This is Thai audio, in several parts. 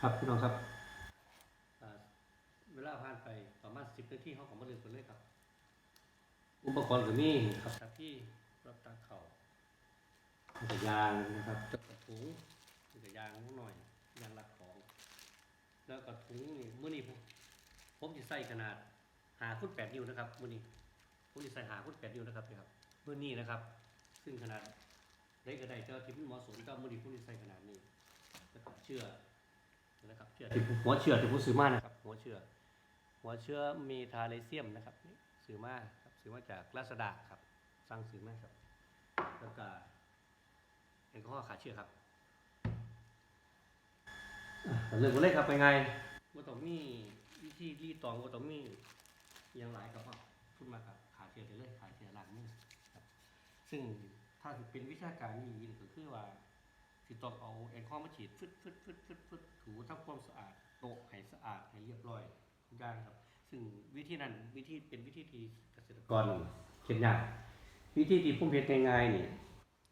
ครับพี่น้องครับอ่าเวลาผ่านไปประมาณสิบนาทีเขาของมาเรียนกันเลยครับ อุปกรณ์ก็มีครับครับที่รับตาเข่ามีแต่ยางนะครับจับกระถุงมีแต่ยางนิดหน่อยยางรัดของ แล้วกระถุงนี่มื่อนี้ผมผมจะใส่ขนาดหาฟุตแปดนิ้วนะครับมื่อนี้ผมจะใส่หาฟุตแปดนิ้วนะครับนี่ครับมื่อนี้นะครับ ซึ่งขนาดได้ก็ได้เจ้าที่มันเหมาะสมก็มื่อนี้ผมจะใส่ขนาดนี้แล้วก็เชื่อ นะครับเชื่อที่หัวเชื่อที่ผมซื้อมานะครับ หัวเชื่อหัวเชือเมทาเลเซียมนะครับนี่ซื้อมาครับซื้อมาจากลาซาด้าครับสั่งซื้อมาครับ แล้วก็แอลกอฮอล์ขาเชื้อครับเรื่องของเลขครับเป็นไงว่าต้องมีวิธีรีดตองว่าต้องมีอหยังหลายครับพ่อพูดมาครับขาเชื้อได้เลยขาเชื้อล้างมือครับ ซึ่งถ้าเป็นวิชาการนี่ก็คือว่า สิต้องเอาแอลกอฮอล์มาฉีดฟึดฟึดฟึดฟึดฟึดถูทำความสะอาดโต๊ะให้สะอาดให้เรียบร้อยทุกอย่างครับ ซึ่งวิธีนั้นวิธีเป็นวิธีที่เกษตรกรเขียนยากวิธีที่ผมเห็นง่ายๆนี่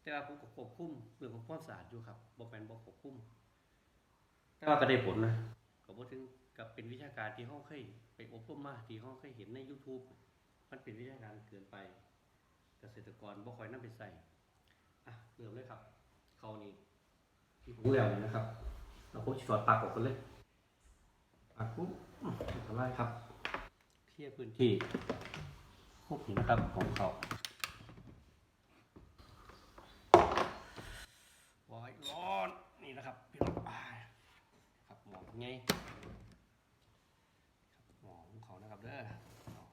แต่ว่าผมก็ควบคุมเรื่องของความสะอาดอยู่ครับบ่แม่นบ่ควบคุมแต่ว่าก็ได้ผลนะก็บ่ถึงกับเป็นวิชาการที่เฮาเคยไปอบรมมาที่เฮาเคยเห็นใน YouTube มันเป็นวิชาการเกินไป เกษตรกรบ่ค่อยนำไปใส่อะเริ่มเลยครับเขานี่ ที่หูแล้วนี่นะครับเราพวกสอดปากออกกันเลยปากปุ๊บทำไรครับ เทียบพื้นที่พวกนี้นะครับของเขาวาร้อนนี่นะครับพี่น้องครับหมองไงครับหมองของเขานะครับเด้อเอา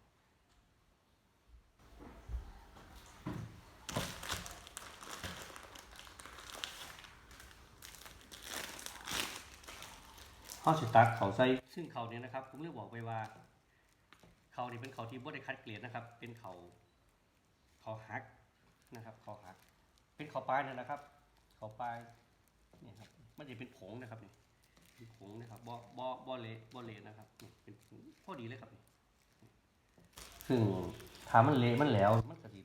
ข้อสุดตักเขาใส่ซึ่งเขาเนี่ยนะครับผมเรียกบอกไปว่า เขานี่เป็นเขาที่บ่ได้คัดเกรดนะครับ เป็นเขาเขาฮักนะครับเขาฮัก เป็นเขาปลายเนี่ยนะครับ เขาปลายเนี่ยครับมันจะเป็นผงนะครับนี่เป็นผงนะครับบ่บ่บ่เละบ่เละนะครับนี่เป็นผงพอดีเลยครับนี่ซึ่งถ้ามันเละมันแหล้วมันก็สิ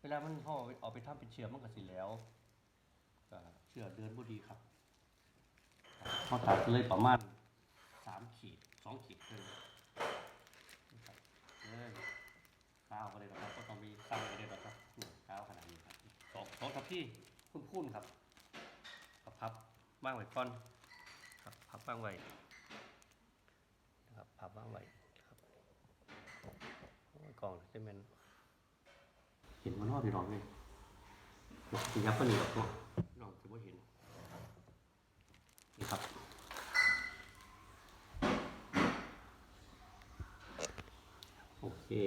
เวลามันห่อเอาไปทำเป็นเชือกมันก็สิแหล้วก็เชือกเดินบ่ดีครับ เขาตัดเลยประมาณสามขีดสองขีดเลยนเออข้าวก็เลยนะครับก็ต้องมีตั้งก็เลยนะครับข้าวขนาดนี้ครับสองสองทับที่คุ้นๆครับกับพับว่างไว้ก่อนครับพับว่างไว้นะครับพับว่างไว้ครับกล่องจะเป็นเห็นมันนอกพี่น้องเลยสิยับก็หนีหรอกเนาะพี่น้องจะไม่เห็นนี่ครับ โอเค ข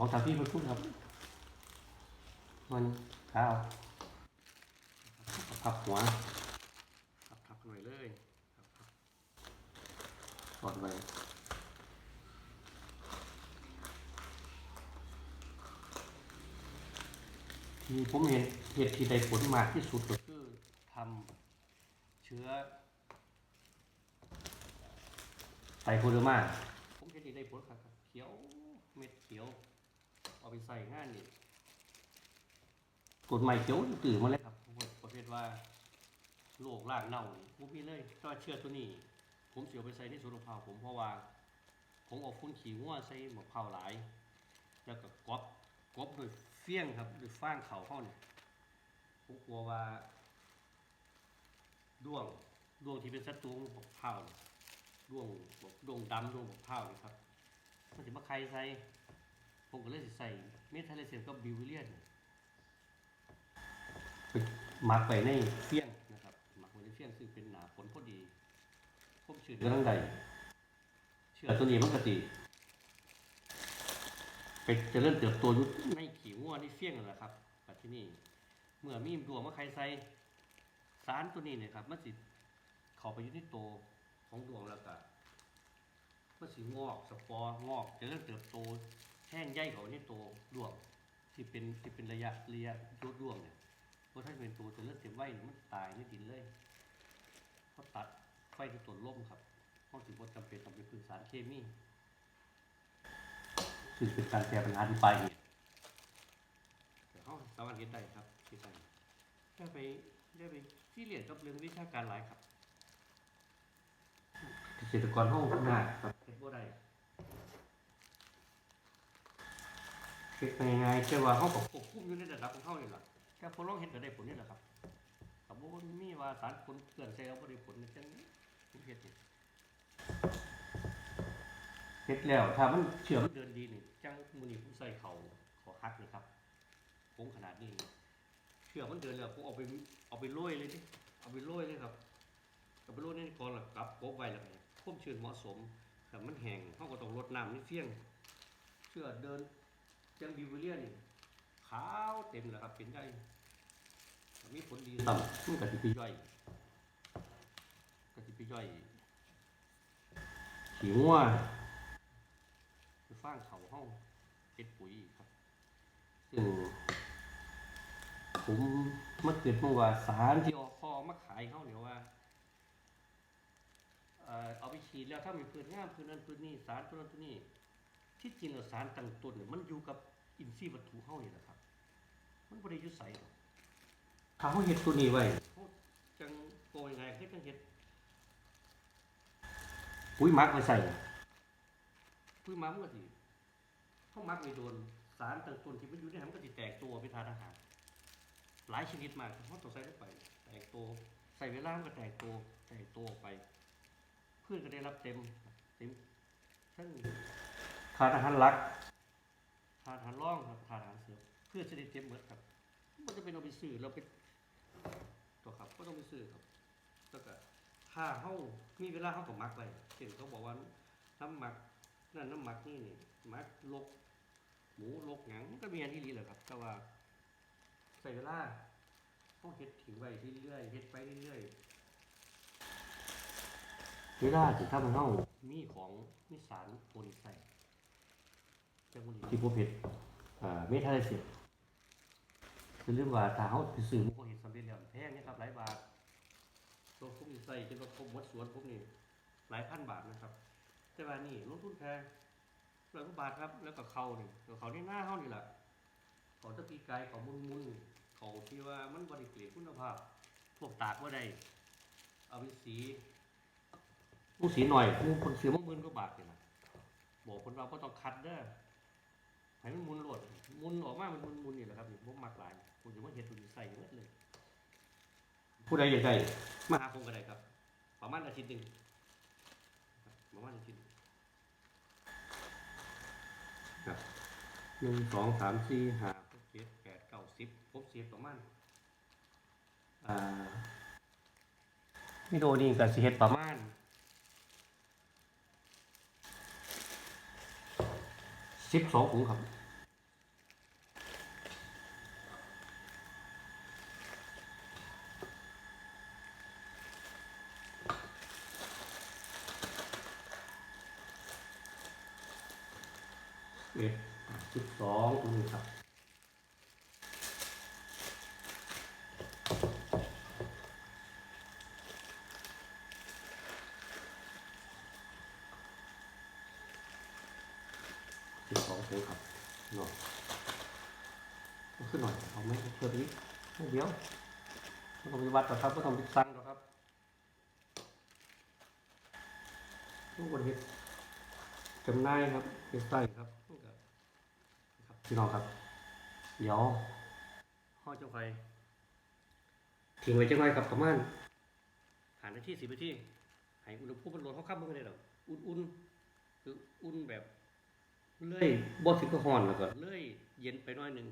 องทางพี่มาพูดครับ มันข้าวพับหัวพับพับหน่อยเลยพับพับกดไว้ ที่ผมเห็นเห็ดที่ได้ผลมากที่สุดก็คือทำเชื้อไตโคเดอร์มาผมเห็นที่ได้ผลครับเขียวเม็ดเขียว เอาไปใส่งานนี่กดใหม่เขียวตื่นมาเลยครับประเภทว่าโรครากเน่าผมมีเลยก็เชื้อตัวนี้ ผมเสียวไปใส่ในสวนมะพร้าวผมเพราะว่า ผมเอาฟุ้นขี้งัวใส่มะพร้าวหลาย แล้วก็กรอบกรอบด้วย ฟี้ยงครับด้วยฟางเขาเข้าเนี่ยผมกลัวว่าด้วงด้วงที่เป็นศัตรูของมะพร้าวเนี่ยด้วงบอกด้วงดำด้วงมะพร้าวนี่ครับมันจะมาใครใส่ผมก็เลยสิใส่เมทัลเลเซียมกับบิวเลียนไปหมักไปในเฟี้ยงนะครับหมักไว้ในเฟี้ยงซึ่งเป็นหนาผลพอดีพบชื่อกำลังใดเชื่อตัวนี้มันกติเป็นเจะเริ่มเติบโตอยู่ในขี้งัวในเฟี้ยงนั่นแหละครับแต่ที่นี่เมื่อมีดวงมาใครใส่สารตัวนี้เนี่ยครับมันสิเข้าไปอยู่ในตัวของดวงแล้วก็มันสิงอกสปอร์งอกจะเริ่มเติบโตแห้งใยเขาในตัวดวงที่เป็นที่เป็นระยะระยะยุดดวงเนี่ยเพราะถ้าเป็นตัวจะเริ่มเต็มไว้เนี่ยมันตายในดินเลยเขาตัดไฟที่ต้นล่มครับเขาถือว่าจำเป็นต้องไปพึ่งเคมี ซึ่งเป็นการแก้ปัญหาที่ปลายเหตุแต่เขาสามารถเฮ็ดได้ครับเฮ็ดได้ได้ไปได้ไปที่เรียนกับเรื่องวิชาการหลายครับเกษตรกรห้องหน้าครับเฮ็ดบ่ได้เฮ็ดง่ายๆแค่ว่าเฮาก็ควบคุมอยู่ในระดับของเฮานี่ล่ะแค่พอลองเฮ็ดก็ได้ผลนี่แหละครับก็บ่มีว่าสารผลเกลื่อนใส่เอาบ่ได้ผลจังนี้ผมเฮ็ดนี่ เฮ็ดแล้วถ้ามันเชื่อมเดินดีนี่จังมือนี้ผมใส่เขาขอคักนี่ครับโค้งขนาดนี้เชื่อมันเดินแล้วผมเอาไปเอาไปโรยเลยดิเอาไปโรยเลยครับกับไปรูดนี่ก่อนแล้วกลับโป๊ไว้แล้วก็ควบชื้นเหมาะสมแต่มันแห้งเขาก็ต้องลดน้ำนี่เฟี้ยง เชื่อเดินจังบิวเลียนี่ขาวเต็มแล้วครับเป็นได้มีผลดีต่ำมันกะทิไปย่อยกะทิไปย่อยขี้งัวไปฟางเขาห้อง เฮ็ดปุ๋ยครับซึ่งผมมาเกิดเมื่อว่าสารที่ออกคอมาขายเขาเนี่ยว่าเอ่อเอาไปฉีดแล้วถ้ามีพืชงามพืชนั้นพืชนี้สารพืชนั้นพืชนี้ที่จริงแล้วสารตั้งต้นเนี่ยมันอยู่กับอินทรีย์วัตถุเฮานี่แหละครับ มันบ่ได้อยู่ไสหรอกถ้าเฮาเฮ็ดตัวนี้ไว้เฮาจังโกยไงเฮ็ดจังเฮ็ดปุ๋ยหมักไว้ใส่ปุ๋ยหมักมันก็สิ เฮามักไว้โดนสารตั้งต้นที่มันอยู่ในนั้นมันก็สิแตกตัวไปทานอาหาร หลายชนิดมากเฮาต้องใส่ลงไป แตกตัวใส่เวลามันก็แตกตัวแตกตัวไปเพื่อนก็ได้รับเต็มเต็มทั้งทานอาหารหลักทานอาหารร่องครับทานอาหารเสริมเพื่อนจะได้เต็มหมดครับมันจะเป็นเอาไปซื้อเราไปตัวครับก็ต้องไปซื้อครับแล้วก็ถ้าเฮามีเวลาเฮาก็มักไว้เช่นเขาบอกว่าน้ำหมัก นั่นน้ำหมักนี่นี่หมักลก หมูลกหยังก็มีอันที่ดีแหละครับ แต่ว่าใส่เวลาเฮาเฮ็ดทิ้งไว้เรื่อยๆเฮ็ดไปเรื่อยๆเวลาที่ทำให้เฮามีของมีสารปนใส่จังหวะที่พวกเห็ดอ่าเมทาไลเซียคือเรื่องว่าถ้าเฮาไปซื้อมันก็เห็ดสำเร็จแล้วแพงนี่ครับหลายบาทตัวพวกนี้ใส่จนว่าครบหมดสวนพวกนี้หลายพันบาทนะครับ แต่ว่านี่ลงทุนแพงร้อยกว่าบาทครับ แล้วก็เขานี่ก็เขาที่หน้าเฮานี่แหละเขาตะปีกายเขามุนมุนๆเขาที่ว่ามันบริเกรดคุณภาพ พวกตากว่าใดเอาไปสีผู้สีหน่อยมูคนเสียมาหมื่นก็บาทเลยนะบอกคนเราก็ต้องคัดเด้อให้มันหมุนโหลดหมุนออกมามันหมุนหมุนนี่แหละครับนี่พวกมักหลายคุณจะว่าเห็ดคุณใส่เยอะเลยผู้ใดอยากได้มาหาผมก็ได้ครับ ประมาณอาทิตย์หนึ่งครับประ มาว่าจะคิดครับหนึ่งสองสามสี่ห้าหกเจ็ดแปดเก้าสิบครบสิบประมาณอ่าวิดีโอนี้ก็สิเฮ็ดประมาณสิบสองถุงครับ เอ็ดสิบสองถุงครับสิบสองถุงครับหน่อยเอาขึ้นหน่อยเอาไหมเชื่อไปนิดนิดเดียวไม่ต้องไปวัดหรอกครับไม่ต้องไปสั่งหรอกครับทุกคนเห็ดจำนายครับเห็ดใต้ครับ พี่น้องครับ เดี๋ยวห่อเจ้าไฟทิ้งไว้จังไรครับประมาณหานาทีสิบนาทีให้อุณหภูมิมันลดเขาข้ามมือได้หรอกอุ่นๆคืออุ่นแบบเลื่อยบ่ถึงกับฮ้อนแล้วก็เลื่อยเย็นไปหน้อยหนึง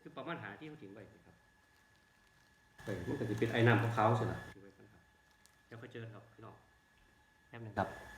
คือประมาณหาที่เขาทิ้งไว้นะครับไปมันก็จะเป็นไอ้น้ำขาวๆสิล่ะทิ้งไว้กันครับเดี๋ยวค่อยเจอกันครับพี่น้องแป๊บหนึงครับ